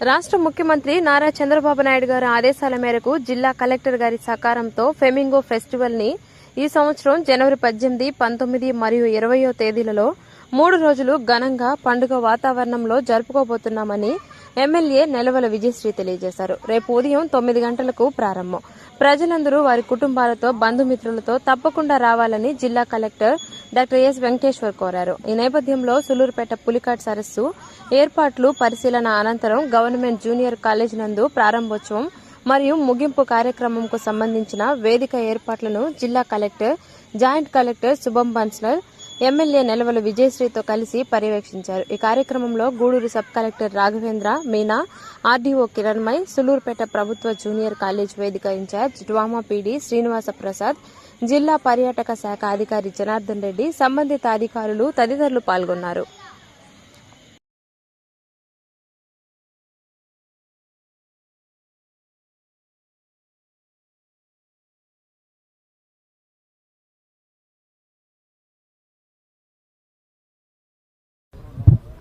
రాష్ట్ర ముఖ్యమంత్రి నారా చంద్రబాబు నాయుడు గారి ఆదేశాల మేరకు జిల్లా కలెక్టర్ గారి సహకారంతో ఫెమింగో ఫెస్టివల్ని ఈ సంవత్సరం జనవరి పద్దెనిమిది పంతొమ్మిది మరియు ఇరవయో తేదీలలో మూడు రోజులు ఘనంగా పండుగ వాతావరణంలో జరుపుకోబోతున్నామని ఎమ్మెల్యే నెలవల విజయశ్రీ తెలియజేశారు. రేపు ఉదయం తొమ్మిది గంటలకు ప్రారంభం. ప్రజలందరూ వారి కుటుంబాలతో బంధుమిత్రులతో తప్పకుండా రావాలని జిల్లా కలెక్టర్ డాక్టర్ ఎస్ వెంకటేశ్వర్ కోరారు. ఈ నేపథ్యంలో సులూరుపేట పులికాట్ సరస్సు ఏర్పాట్లు పరిశీలన అనంతరం గవర్నమెంట్ జూనియర్ కాలేజ్ నందు ప్రారంభోత్సవం మరియు ముగింపు కార్యక్రమంకు సంబంధించిన వేదిక ఏర్పాట్లను జిల్లా కలెక్టర్ జాయింట్ కలెక్టర్ శుభం బన్స్లర్ ఎమ్మెల్యే నెలవల విజయశ్రీతో కలిసి పర్యవేక్షించారు. ఈ కార్యక్రమంలో Gudur sub collector Raghavendra Meena RDO Kiranmay Sullurpeta ప్రభుత్వ జూనియర్ కాలేజ్ వేదిక in charge DWAMA PD Srinivasa Prasad జిల్లా పర్యాటక శాఖ అధికారి జనార్దన్ రెడ్డి సంబంధిత అధికారులు తదితరులు పాల్గొన్నారు.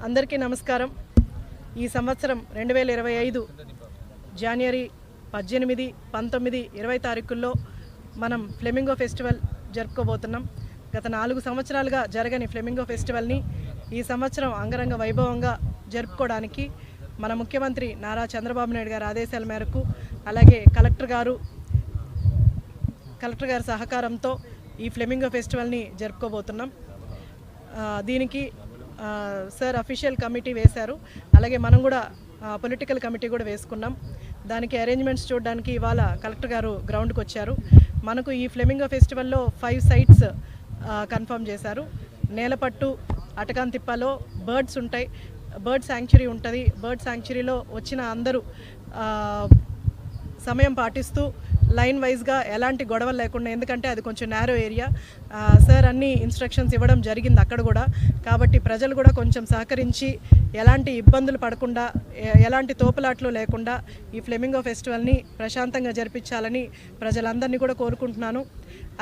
అందరికీ నమస్కారం. ఈ సంవత్సరం రెండు వేల ఇరవై ఐదు జనవరి పద్దెనిమిది పంతొమ్మిది ఇరవై తారీఖుల్లో మనం ఫ్లెమింగో ఫెస్టివల్ జరుపుకోబోతున్నాం. గత నాలుగు సంవత్సరాలుగా జరగని ఫ్లెమింగో ఫెస్టివల్ని ఈ సంవత్సరం అంగరంగ వైభవంగా జరుపుకోవడానికి మన ముఖ్యమంత్రి నారా చంద్రబాబు నాయుడు గారి ఆదేశాల మేరకు అలాగే కలెక్టర్ గారు కలెక్టర్ గారి సహకారంతో ఈ ఫ్లెమింగో ఫెస్టివల్ని జరుపుకోబోతున్నాం. దీనికి సార్ అఫీషియల్ కమిటీ వేశారు. అలాగే మనం కూడా పొలిటికల్ కమిటీ కూడా వేసుకున్నాం. దానికి అరేంజ్మెంట్స్ చూడడానికి ఇవాళ కలెక్టర్ గారు గ్రౌండ్కి వచ్చారు మనకు ఈ ఫ్లెమింగో ఫెస్టివల్లో ఫైవ్ సైట్స్ కన్ఫర్మ్ చేశారు. నేలపట్టు అటకాంతిప్పలో బర్డ్స్ ఉంటాయి. బర్డ్ శాంక్చురీ ఉంటుంది. బర్డ్ శాంక్చురీలో వచ్చిన అందరూ సమయం పాటిస్తూ లైన్ వైజ్గా ఎలాంటి గొడవలు లేకుండా ఎందుకంటే అది కొంచెం నేరో ఏరియా సార్ అన్ని ఇన్స్ట్రక్షన్స్ ఇవ్వడం జరిగింది అక్కడ కూడా. కాబట్టి ప్రజలు కూడా కొంచెం సహకరించి ఎలాంటి ఇబ్బందులు పడకుండా ఎలాంటి తోపులాట్లు లేకుండా ఈ ఫ్లెమింగో ఫెస్టివల్ని ప్రశాంతంగా జరిపించాలని ప్రజలందరినీ కూడా కోరుకుంటున్నాను.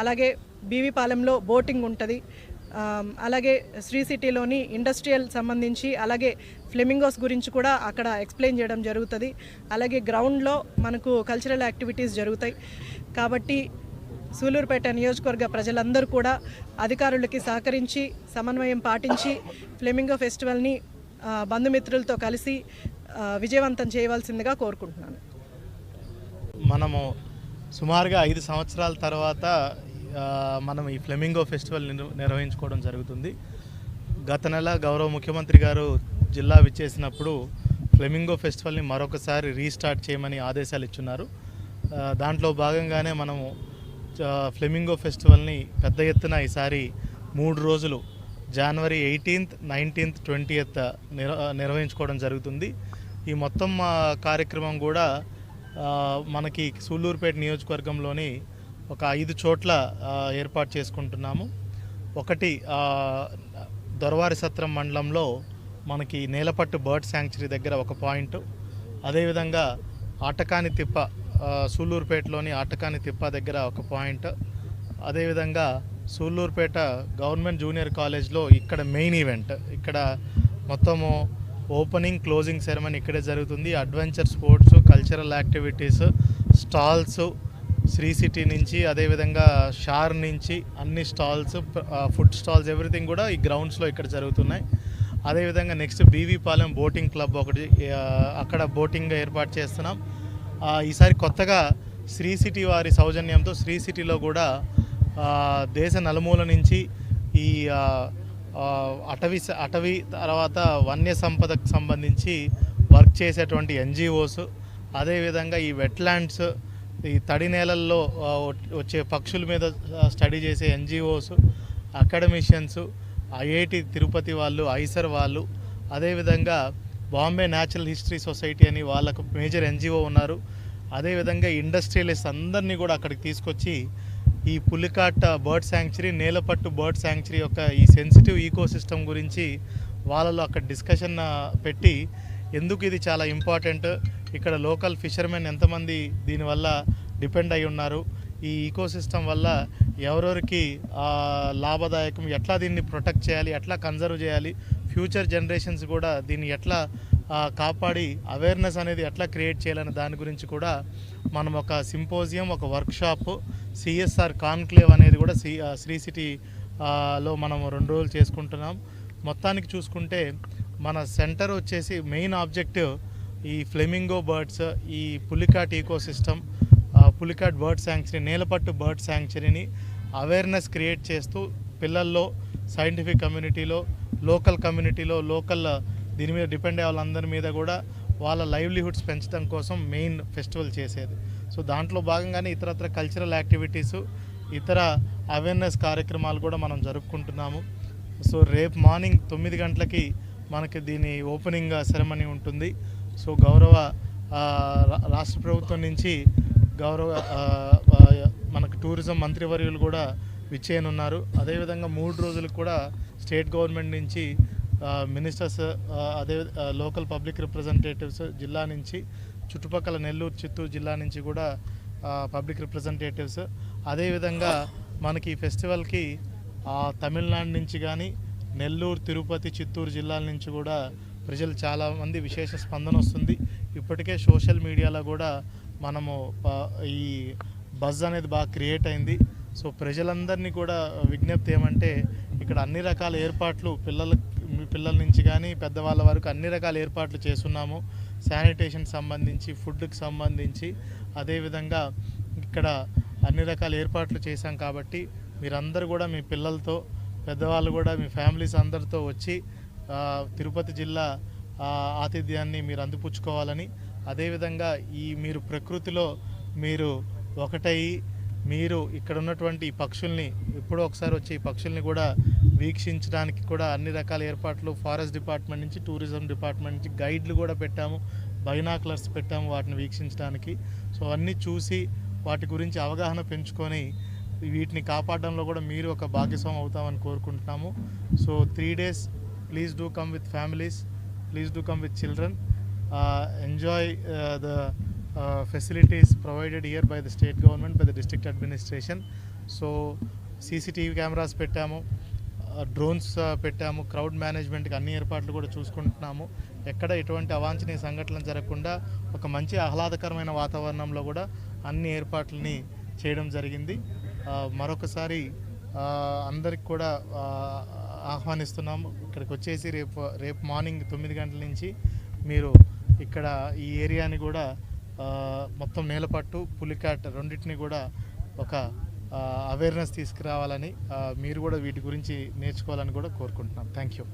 అలాగే బీవీపాలెంలో బోటింగ్ ఉంటుంది. అలాగే శ్రీ సిటీలోని ఇండస్ట్రియల్ సంబంధించి అలాగే ఫ్లెమింగోస్ గురించి కూడా అక్కడ ఎక్స్ప్లెయిన్ చేయడం జరుగుతుంది. అలాగే గ్రౌండ్లో మనకు కల్చరల్ యాక్టివిటీస్ జరుగుతాయి. కాబట్టి సూలూరుపేట నియోజకవర్గ ప్రజలందరూ కూడా అధికారులకి సహకరించి సమన్వయం పాటించి ఫ్లెమింగో ఫెస్టివల్ని బంధుమిత్రులతో కలిసి విజయవంతం చేయవలసిందిగా కోరుకుంటున్నాను. మనము సుమారుగా ఐదు సంవత్సరాల తర్వాత మనం ఈ ఫ్లెమింగో ఫెస్టివల్ నిర్వహించుకోవడం జరుగుతుంది. గత నెల గౌరవ ముఖ్యమంత్రి గారు జిల్లా విచ్చేసినప్పుడు ఫ్లెమింగో ఫెస్టివల్ని మరొకసారి రీస్టార్ట్ చేయమని ఆదేశాలు ఇచ్చున్నారు. దాంట్లో భాగంగానే మనము ఫ్లెమింగో ఫెస్టివల్ని పెద్ద ఎత్తున ఈసారి మూడు రోజులు జనవరి ఎయిటీన్త్ నైన్టీన్త్ ట్వంటీయత్ నిర్వహించుకోవడం జరుగుతుంది. ఈ మొత్తం కార్యక్రమం కూడా మనకి సూళ్ళూరుపేట నియోజకవర్గంలోని ఒక ఐదు చోట్ల ఏర్పాటు చేసుకుంటున్నాము. ఒకటి దొరవారి సత్రం మండలంలో మనకి నేలపట్టు బర్డ్ శాంక్చురీ దగ్గర ఒక పాయింట్. అదేవిధంగా ఆటకాని తిప్ప సూళ్ళూరుపేటలోని ఆటకాని తిప్ప దగ్గర ఒక పాయింట్. అదేవిధంగా సూళ్ళూరుపేట గవర్నమెంట్ జూనియర్ కాలేజ్లో ఇక్కడ మెయిన్ ఈవెంట్. ఇక్కడ మొత్తము ఓపెనింగ్ క్లోజింగ్ సెరమనీ ఇక్కడే జరుగుతుంది. Adventure sports cultural activities stalls Sri City నుంచి అదేవిధంగా షార్ నుంచి అన్ని స్టాల్స్ ఫుడ్ స్టాల్స్ ఎవ్రీథింగ్ కూడా ఈ గ్రౌండ్స్లో ఇక్కడ జరుగుతున్నాయి. అదేవిధంగా నెక్స్ట్ బీవీపాలెం బోటింగ్ క్లబ్ ఒకటి అక్కడ బోటింగ్ ఏర్పాటు చేస్తున్నాం. ఈసారి కొత్తగా శ్రీ సిటీ వారి సౌజన్యంతో శ్రీ సిటీలో కూడా దేశ నలుమూల నుంచి ఈ అటవీ స- అటవీ తర్వాత వన్య సంపదకు సంబంధించి వర్క్ చేసేటువంటి ఎన్జిఓస్ అదేవిధంగా ఈ వెట్లాండ్స్ ఈ తడి నేలల్లో వచ్చే పక్షుల మీద స్టడీ చేసే ఎన్జిఓస్ అకాడమిషియన్స్ ఐఐటి తిరుపతి వాళ్ళు ఐసర్ వాళ్ళు అదేవిధంగా బాంబే న్యాచురల్ హిస్టరీ సొసైటీ అని వాళ్ళకు మేజర్ ఎన్జిఓ ఉన్నారు. అదేవిధంగా ఇండస్ట్రియలిస్ట్ అందరినీ కూడా అక్కడికి తీసుకొచ్చి ఈ Pulicat bird sanctuary Nelapattu bird sanctuary యొక్క ఈ సెన్సిటివ్ ఈకో సిస్టమ్ గురించి వాళ్ళలో అక్కడ డిస్కషన్ పెట్టి ఎందుకు ఇది చాలా ఇంపార్టెంట్ ఇక్కడ లోకల్ ఫిషర్మెన్ ఎంతమంది దీనివల్ల డిపెండ్ అయి ఉన్నారు? ఈ ఈకో సిస్టమ్ వల్ల ఎవరెవరికి లాభదాయకం ఎట్లా దీన్ని ప్రొటెక్ట్ చేయాలి ఎట్లా కన్జర్వ్ చేయాలి ఫ్యూచర్ జనరేషన్స్ కూడా దీన్ని ఎట్లా కాపాడి అవేర్నెస్ అనేది ఎట్లా క్రియేట్ చేయాలనే దాని గురించి కూడా మనం ఒక సింపోజియం ఒక వర్క్షాప్ సిఎస్ఆర్ కాన్క్లేవ్ అనేది కూడా సి శ్రీ సిటీ లో మనం రెండు రోజులు చేసుకుంటున్నాం. మొత్తానికి చూసుకుంటే మన సెంటర్ వచ్చేసి మెయిన్ ఆబ్జెక్టివ్ ఈ ఫ్లెమింగో బర్డ్స్ ఈ Pulicat eco system Pulicat bird sanctuary Nelapattu bird శాంక్చరీని awareness create చేస్తూ పిల్లల్లో సైంటిఫిక్ కమ్యూనిటీలో లోకల్ కమ్యూనిటీలో లోకల్ దీని మీద డిపెండ్ అయ్యే వాళ్ళందరి మీద కూడా వాళ్ళ లైవ్లీహుడ్స్ పెంచడం కోసం మెయిన్ ఫెస్టివల్ చేసేది. సో దాంట్లో భాగంగానే ఇతరత్ర కల్చరల్ యాక్టివిటీస్ ఇతర అవేర్నెస్ కార్యక్రమాలు కూడా మనం జరుపుకుంటున్నాము. సో రేపు మార్నింగ్ తొమ్మిది గంటలకి మనకి దీని ఓపెనింగ్ సెరమనీ ఉంటుంది. సో గౌరవ రా- రాష్ట్ర ప్రభుత్వం నుంచి గౌరవ మనకు టూరిజం మంత్రివర్యులు కూడా విచ్చేయనున్నారు. అదేవిధంగా మూడు రోజులకు కూడా స్టేట్ గవర్నమెంట్ నుంచి మినిస్టర్స్ అదే లోకల్ పబ్లిక్ రిప్రజెంటేటివ్స్ జిల్లా నుంచి చుట్టుపక్కల నెల్లూరు చిత్తూరు జిల్లా నుంచి కూడా పబ్లిక్ రిప్రజెంటేటివ్స్. అదేవిధంగా మనకి ఈ ఫెస్టివల్కి తమిళనాడు నుంచి కానీ నెల్లూరు తిరుపతి చిత్తూరు జిల్లాల నుంచి కూడా ప్రజలు చాలామంది విశేష స్పందన వస్తుంది. ఇప్పటికే సోషల్ మీడియాలో కూడా మనము ఈ బజ్ అనేది బాగా క్రియేట్ అయింది. సో ప్రజలందరినీ కూడా విజ్ఞప్తి ఏమంటే ఇక్కడ అన్ని రకాల ఏర్పాట్లు పిల్లల పిల్లల నుంచి కానీ పెద్దవాళ్ళ వరకు అన్ని రకాల ఏర్పాట్లు చేస్తున్నాము. శానిటేషన్ సంబంధించి ఫుడ్కి సంబంధించి. అదేవిధంగా ఇక్కడ అన్ని రకాల ఏర్పాట్లు చేశాం కాబట్టి మీరందరూ కూడా మీ పిల్లలతో పెద్దవాళ్ళు కూడా మీ ఫ్యామిలీస్ అందరితో వచ్చి తిరుపతి జిల్లా ఆతిథ్యాన్ని మీరు అందిపుచ్చుకోవాలని అదేవిధంగా ఈ మీరు ప్రకృతిలో మీరు ఒకటై మీరు ఇక్కడ ఉన్నటువంటి పక్షుల్ని ఎప్పుడో ఒకసారి వచ్చి పక్షుల్ని కూడా వీక్షించడానికి కూడా అన్ని రకాల ఏర్పాట్లు ఫారెస్ట్ డిపార్ట్మెంట్ నుంచి టూరిజం డిపార్ట్మెంట్ నుంచి గైడ్లు కూడా పెట్టాము బైనాకులర్స్ పెట్టాము వాటిని వీక్షించడానికి. సో అన్నీ చూసి వాటి గురించి అవగాహన పెంచుకొని వీటిని కాపాడడంలో కూడా మీరు ఒక భాగస్వామి అవుతామని కోరుకుంటున్నాము. So three days please do come with families please do come with children enjoy the facilities provided here by the state government by the district administration so CCTV cameras పెట్టాము. Uh, డ్రోన్స్ uh, పెట్టాము. Crowd మేనేజ్మెంట్కి అన్ని ఏర్పాట్లు కూడా చూసుకుంటున్నాము. ఎక్కడ ఎటువంటి అవాంఛనీయ సంఘటనలు జరగకుండా ఒక మంచి ఆహ్లాదకరమైన వాతావరణంలో కూడా అన్ని ఏర్పాట్లని చేయడం జరిగింది. Uh, మరొకసారి అందరికి కూడా ఆహ్వానిస్తున్నాము. ఇక్కడికి వచ్చేసి రేపు రేపు మార్నింగ్ తొమ్మిది గంటల నుంచి మీరు ఇక్కడ ఈ ఏరియాని కూడా మొత్తం నేలపట్టు పులికాట్ రెండింటిని కూడా ఒక అవేర్నెస్ తీసుకురావాలని మీరు కూడా వీటి గురించి నేర్చుకోవాలని కూడా కోరుకుంటున్నాం. Thank you